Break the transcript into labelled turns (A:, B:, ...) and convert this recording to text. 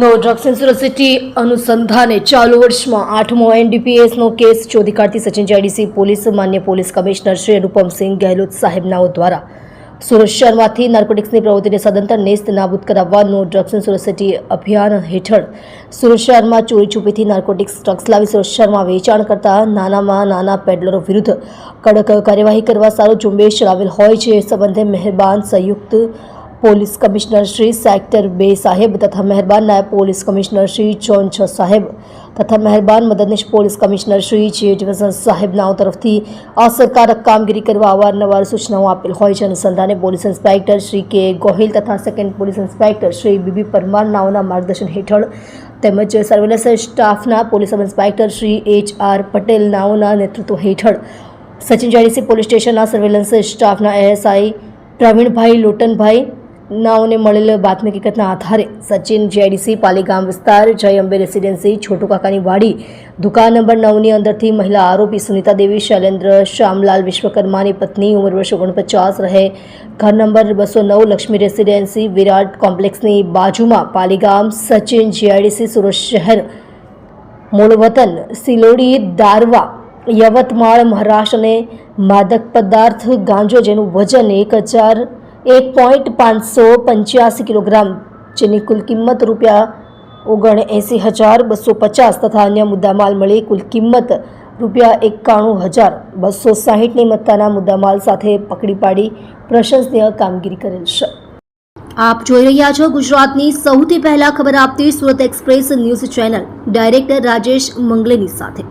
A: નો drugs ઇન્સ્યુરસિટી અનુસંધાને ચાલુ વર્ષમાં આઠમો એનડીપીએસનો કેસ શોધી કાઢતી સચિન જેડીસી પોલીસ, માન્ય પોલીસ કમિશનર શ્રી અનુપમસિંહ ગેહલોત સાહેબનાઓ દ્વારા. સુરત શહેરમાંથી નાર્કોટિક્સની પ્રવૃત્તિને સદંતર નેસ્ત નાબૂદ કરાવવા નો ડ્રગ્સ ઇન્સ્યુરસિટી અભિયાન હેઠળ. સુરત શહેરમાં ચોરી છુપીથી નાર્કોટિક્સ ડ્રગ્સ લાવી સુરત શહેરમાં વેચાણ કરતા નાનામાં નાના પેડલરો વિરુદ્ધ કડક કાર્યવાહી કરવા સારો ઝુંબેશ ચલાવેલ હોય છે. સંબંધે મહેરબાન સંયુક્ત પોલીસ કમિશનર શ્રી સેક્ટર બે સાહેબ તથા મહેરબાન નાયબ પોલીસ કમિશનર શ્રી ચોન છ સાહેબ તથા મહેરબાન મદદનીશ પોલીસ કમિશનર શ્રી જે ડિવિઝન સાહેબનાઓ તરફથી અસરકારક કામગીરી કરવા અવારનવાર સૂચનાઓ આપેલ હોય છે અનુસંધાને police inspector Shri K Gohil તથા second police inspector Shri B B Parmar નાઓના માર્ગદર્શન હેઠળ તેમજ સર્વેલન્સ સ્ટાફના police sub inspector Shri H R Patel નાઓના નેતૃત્વ હેઠળ સચિન જાડીસી પોલીસ સ્ટેશનના સર્વેલન્સ સ્ટાફના એએસઆઈ પ્રવીણભાઈ લોટનભાઈ નાઓને મળેલ બાતમી હકીકતના આધારે સચિન જેઆઈડીસી પાલીગામ વિસ્તાર જય અંબે રેસિડેન્સી છોટુ કાકાની વાડી દુકાન નંબર નવની અંદરથી મહિલા આરોપી સુનિતા દેવી શૈલેન્દ્ર શ્યામલાલ વિશ્વકર્માની પત્ની ઉંમર વર્ષ ઓગણપચાસ રહે ઘર નંબર બસો નવ લક્ષ્મી રેસિડેન્સી વિરાટ કોમ્પ્લેક્સની બાજુમાં પાલીગામ સચિન જીઆઈડીસી સુરત શહેર મૂળ વતન સિલોડી દારવા યવતમાળ મહારાષ્ટ્ર અને માદક પદાર્થ ગાંજો જેનું વજન એક હજાર એક પોઈન્ટ પાંચસો પંચ્યાસી કિલોગ્રામ, જેની કુલ કિંમત રૂપિયા ઓગણ એંસી હજાર બસો પચાસ તથા અન્ય મુદ્દામાલ મળી કુલ કિંમત રૂપિયા એકાણું હજાર બસો સાહીઠની મત્તાના મુદ્દામાલ સાથે પકડી પાડી પ્રશંસનીય કામગીરી કરેલ છે. આપ જોઈ રહ્યા છો ગુજરાતની સૌથી પહેલા ખબર આપતી Surat express news channel, director Rajesh મંગલેની સાથે.